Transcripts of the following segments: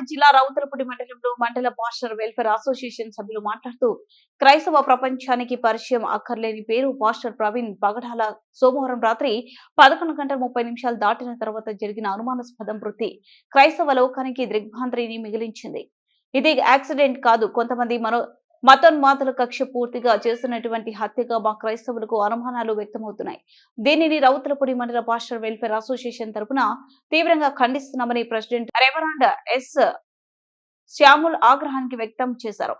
కాకినాడ జిల్లా రౌతలపూడి మండలంలో మండల పాస్టర్ వెల్ఫేర్ అసోసియేషన్ సభ్యులు మాట్లాడుతూ క్రైస్తవ ప్రపంచానికి పరిచయం అక్కర్లేని పేరు పాస్టర్ ప్రవీణ్ పగడాల సోమవారం రాత్రి పదకొండు గంటల ముప్పై నిమిషాలు దాటిన తర్వాత జరిగిన అనుమానాస్పద మృతి క్రైస్తవ లోకానికి దిగ్భ్రాంతిని మిగిలించింది. ఇది యాక్సిడెంట్ కాదు. కొంతమంది మనో మతోన్మాతుల కక్ష పూర్తిగా చేస్తున్నటువంటి హత్యగా మా క్రైస్తవులకు అనుమానాలు వ్యక్తమవుతున్నాయి. దీనిని రౌతులపూడి మండల పాస్టర్ వెల్ఫేర్ అసోసియేషన్ తరపున తీవ్రంగా ఖండిస్తున్నామని ప్రెసిడెంట్ రెవరాండ్ ఎస్. శ్యాముల్ ఆగ్రహానికి వ్యక్తం చేశారు.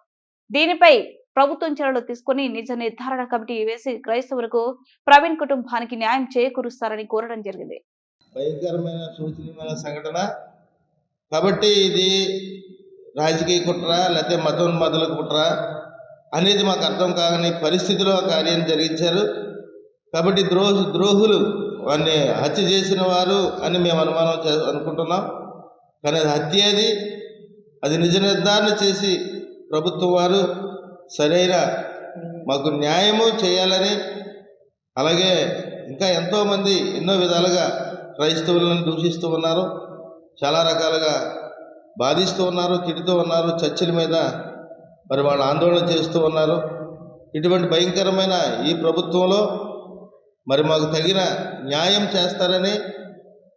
దీనిపై ప్రభుత్వం చర్యలు తీసుకుని నిజ నిర్ధారణ కమిటీ వేసి క్రైస్తవులకు ప్రవీణ్ కుటుంబానికి న్యాయం చేకూరుస్తారని కోరడం జరిగింది. భయంకరమైన సూచనమైన సంఘటన. కాబట్టి ఇది రాజకీయ కుట్ర లేకపోతే మతోన్మాదుల కుట్ర అనేది మాకు అర్థం కాని పరిస్థితిలో ఆ కార్యం జరిగించారు. కాబట్టి ద్రోహు ద్రోహులు వాడిని హత్య చేసిన వారు అని మేము అనుమానం చే అనుకుంటున్నాం. కానీ అది హత్య అది. అది నిజ నిర్ధారణ చేసి ప్రభుత్వం వారు సరైన మాకు న్యాయము చేయాలని అలాగే ఇంకా ఎంతోమంది ఎన్నో విధాలుగా క్రైస్తవులను దూషిస్తూ ఉన్నారు. చాలా రకాలుగా బాధిస్తూ ఉన్నారు తిడుతూ ఉన్నారు చర్చల మీద మరి వాళ్ళు ఆందోళన చేస్తూ ఉన్నారు. ఇటువంటి భయంకరమైన ఈ ప్రభుత్వంలో మరి మాకు తగిన న్యాయం చేస్తారని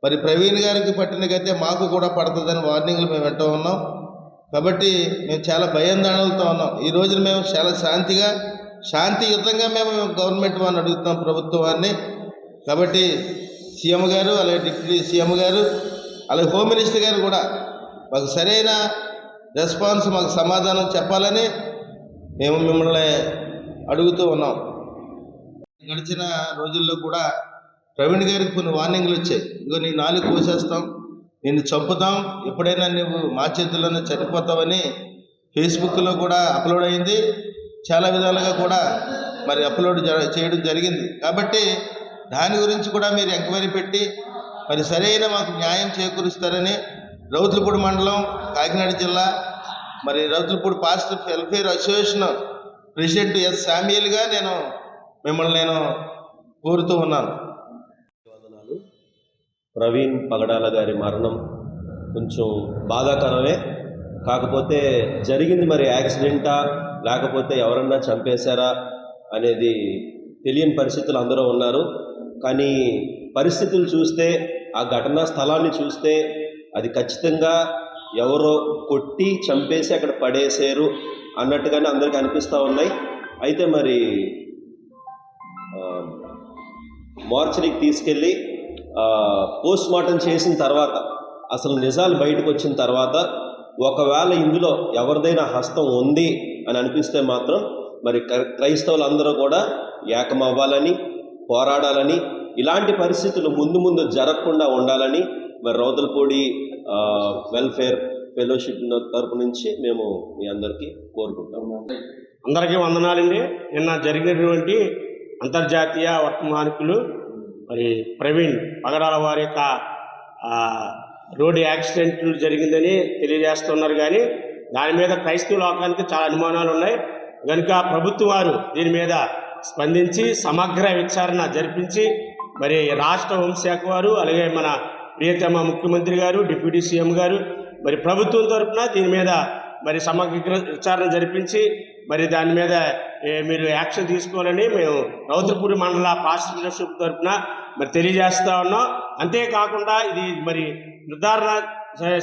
మరి ప్రవీణ్ గారికి పట్టిన గతే మాకు కూడా పడుతుందని వార్నింగ్లు మేము వింటూ ఉన్నాం. కాబట్టి మేము చాలా భయాందోళనలతో ఉన్నాం. ఈ రోజున మేము చాలా శాంతిగా శాంతియుతంగా మేము గవర్నమెంట్ వారిని అడుగుతున్నాం ప్రభుత్వం వారిని. కాబట్టి సీఎం గారు అలాగే డిప్యూటీ సీఎం గారు అలాగే హోమ్ మినిస్టర్ గారు కూడా మాకు సరైన రెస్పాన్స్ మాకు సమాధానం చెప్పాలని మేము మిమ్మల్ని అడుగుతూ ఉన్నాం. గడిచిన రోజుల్లో కూడా ప్రవీణ్ గారికి కొన్ని వార్నింగ్లు వచ్చాయి. ఇదిగో నీ నాలుగు కోసేస్తాం నిన్ను చంపుతాం ఎప్పుడైనా నువ్వు మా చేతుల్లోనే చనిపోతావని ఫేస్బుక్లో కూడా అప్లోడ్ అయింది. చాలా విధాలుగా కూడా మరి అప్లోడ్ జ- చేయడం జరిగింది. కాబట్టి దాని గురించి కూడా మీరు ఎంక్వైరీ పెట్టి మరి సరైన మాకు న్యాయం చేకూరుస్తారని రౌతులపూడి మండలం కాకినాడ జిల్లా మరి Rautulapudi pastor welfare association president S శామ్యుయల్గా నేను మిమ్మల్ని నేను కోరుతూ ఉన్నాను. వందనాలు ప్రవీణ్ పగడాల గారి మరణం కొంచెం బాధాకరమే. కాకపోతే జరిగింది మరి యాక్సిడెంటా? లేకపోతే ఎవరన్నా చంపేశారా? అనేది తెలియని పరిస్థితులు అందరూ ఉన్నారు. కానీ పరిస్థితులు చూస్తే ఆ ఘటనా స్థలాన్ని చూస్తే అది ఖచ్చితంగా ఎవరో కొట్టి చంపేసి అక్కడ పడేశారు అన్నట్టుగానే అందరికీ అనిపిస్తూ ఉన్నాయి. అయితే మరి మార్చరీకి తీసుకెళ్ళి పోస్ట్ మార్టం చేసిన తర్వాత అసలు నిజాలు బయటకు వచ్చిన తర్వాత ఒకవేళ ఇందులో ఎవరిదైనా హస్తం ఉంది అని అనిపిస్తే మాత్రం మరి క్రై- క్రైస్తవులందరూ కూడా ఏకమవ్వాలని పోరాడాలని ఇలాంటి పరిస్థితులు ముందు ముందు జరగకుండా ఉండాలని మరి రౌతులపూడి వెల్ఫేర్ ఫెలోషిప్ తరపు నుంచి మేము మీ అందరికీ కోరుకుంటాము అందరికీ వందనాలండి. నిన్న జరిగినటువంటి అంతర్జాతీయ వర్తమానికులు మరి ప్రవీణ్ పగడాల వారి యొక్క రోడ్డు యాక్సిడెంట్ జరిగిందని తెలియజేస్తున్నారు కానీ దాని మీద క్రైస్తవ లోకానికి చాలా అనుమానాలు ఉన్నాయి. కనుక ప్రభుత్వం వారు దీని మీద స్పందించి సమగ్ర విచారణ జరిపించి మరి రాష్ట్ర హోంశాఖ వారు అలాగే మన ప్రియతమ ముఖ్యమంత్రి గారు డిప్యూటీ సీఎం గారు మరి ప్రభుత్వం తరఫున దీని మీద మరి సమగ్ర విచారణ జరిపించి మరి దాని మీద మీరు యాక్షన్ తీసుకోవాలని మేము రౌద్రపూడి మండల పాస్టర్ తరఫున మరి తెలియజేస్తా ఉన్నాం. అంతేకాకుండా ఇది మరి నిర్ధారణ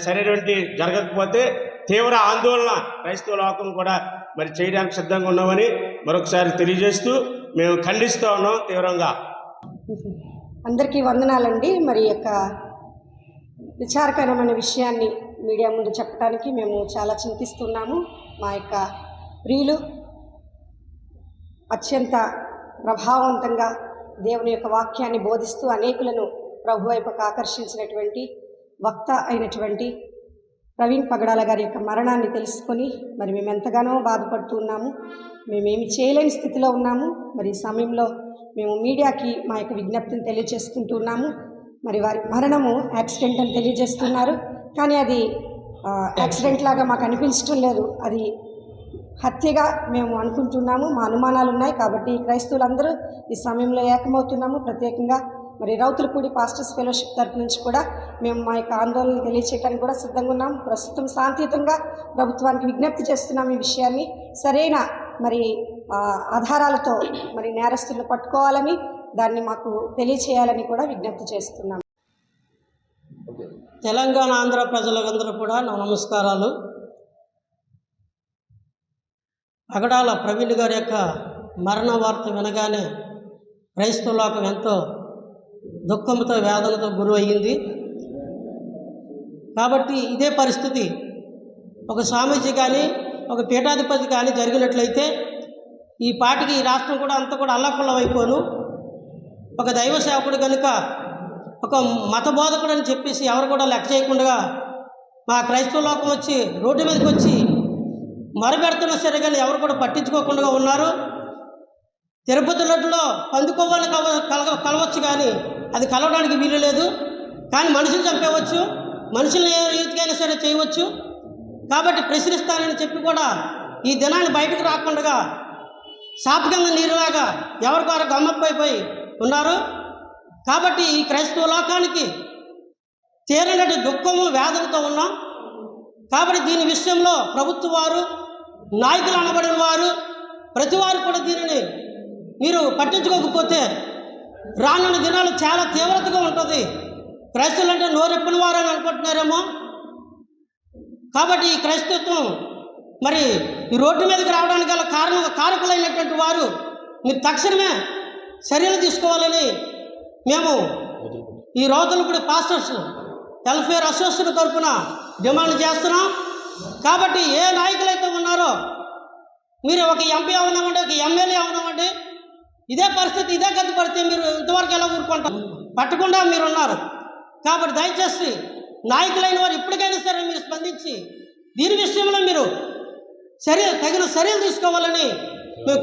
సరైనటువంటి జరగకపోతే తీవ్ర ఆందోళన క్రైస్తవ లోకం కూడా మరి చేయడానికి సిద్ధంగా ఉన్నామని మరొకసారి తెలియజేస్తూ మేము ఖండిస్తూ ఉన్నాం తీవ్రంగా. అందరికీ వందనాలండి. మరి యొక్క విచారకరమైన విషయాన్ని మీడియా ముందు చెప్పడానికి మేము చాలా చింతిస్తున్నాము. మా యొక్క ప్రియులు అత్యంత ప్రభావవంతంగా దేవుని యొక్క వాక్యాన్ని బోధిస్తూ అనేకులను ప్రభు వైపుకు ఆకర్షించినటువంటి వక్త అయినటువంటి ప్రవీణ్ పగడాల గారి యొక్క మరణాన్ని తెలుసుకొని మరి మేము ఎంతగానో బాధపడుతున్నాము మేమేమి చేయలేని స్థితిలో ఉన్నాము. మరి ఈ సమయంలో మేము మీడియాకి మా యొక్క విజ్ఞప్తిని తెలియజేసుకుంటున్నాము మరి వారి మరణము యాక్సిడెంట్ అని తెలియజేస్తున్నారు. కానీ అది యాక్సిడెంట్ లాగా మాకు అనిపించడం లేదు. అది హత్యగా మేము అనుకుంటున్నాము. మా అనుమానాలు ఉన్నాయి కాబట్టి క్రైస్తవులందరూ ఈ సమయంలో ఏకమవుతున్నాము. ప్రత్యేకంగా మరి రౌతులపూడి పాస్టర్స్ ఫెలోషిప్ తరపు నుంచి కూడా మేము మా యొక్క ఆందోళన తెలియచేయడానికి కూడా సిద్ధంగా ఉన్నాం. ప్రస్తుతం శాంతియుతంగా ప్రభుత్వానికి విజ్ఞప్తి చేస్తున్నాం ఈ విషయాన్ని. సరైన మరి ఆధారాలతో మరి నేరస్తులను పట్టుకోవాలని దాన్ని మాకు తెలియచేయాలని కూడా విజ్ఞప్తి చేస్తున్నాం. తెలంగాణ ఆంధ్ర ప్రజలందరూ కూడా నా నమస్కారాలు. పగడాల ప్రవీణ్ గారి యొక్క మరణ వార్త వినగానే క్రైస్తవ లోకం ఎంతో దుఃఖంతో వేదనతో గురి అయ్యింది. కాబట్టి ఇదే పరిస్థితి. ఒక స్వామీజీ కానీ ఒక పీఠాధిపతి కానీ జరిగినట్లయితే ఈ పాటికి ఈ రాష్ట్రం కూడా అంతా కూడా అల్లకొల్లం అయిపోను ఒక దైవ సేవకుడు కనుక ఒక మత బోధకుడు అని చెప్పేసి ఎవరు కూడా లెక్క చేయకుండా మా క్రైస్తవ లోకం వచ్చి రోడ్డు మీదకి వచ్చి మరబెడుతున్న సరే కానీ ఎవరు కూడా పట్టించుకోకుండా ఉన్నారు. తిరుపతి లడ్డులో పందుకోవాలని కల కలగ కలవచ్చు కానీ అది కలవడానికి వీలు లేదు. కానీ మనుషులు చంపేవచ్చు మనుషుల్ని ఏ రీతికైనా సరే చేయవచ్చు. కాబట్టి ప్రశ్నిస్తానని చెప్పి కూడా ఈ దినాన్ని బయటకు రాకుండా సాపు కింద నీరులాగా ఎవరికొరకు గమ్మప్పైపోయి ఉన్నారు. కాబట్టి ఈ క్రైస్తవ లోకానికి తీరనటి దుఃఖము వేదనతో ఉన్నాం. కాబట్టి దీని విషయంలో ప్రభుత్వ వారు నాయకులు అనబడిన వారు ప్రతి వారు కూడా దీనిని మీరు పట్టించుకోకపోతే రానున్న దినాలు చాలా తీవ్రతగా ఉంటుంది. క్రైస్తవులు అంటే నోరెప్పిన వారు అని అనుకుంటున్నారేమో. కాబట్టి ఈ క్రైస్తత్వం మరి ఈ రోడ్డు మీదకి రావడానికి గల కారణం కారకులైనటువంటి వారు మీరు తక్షణమే చర్యలు తీసుకోవాలని మేము ఈ రోజులపూడి పాస్టర్స్ వెల్ఫేర్ అసోసియేషన్ తరఫున డిమాండ్ చేస్తున్నాం. కాబట్టి ఏ నాయకులైతే ఉన్నారో మీరు ఒక ఎంపీ అవనివ్వండి ఒక ఎమ్మెల్యే అవనివ్వండి ఇదే పరిస్థితి ఇదే గతి పడితే మీరు ఇంతవరకు ఎలా ఊరుకుంటారు? పట్టకుండా మీరు ఉన్నారు కాబట్టి దయచేసి నాయకులైన వారు ఇప్పటికైనా సరే మీరు స్పందించి దీని విషయంలో మీరు చర్య తగిన చర్యలు తీసుకోవాలని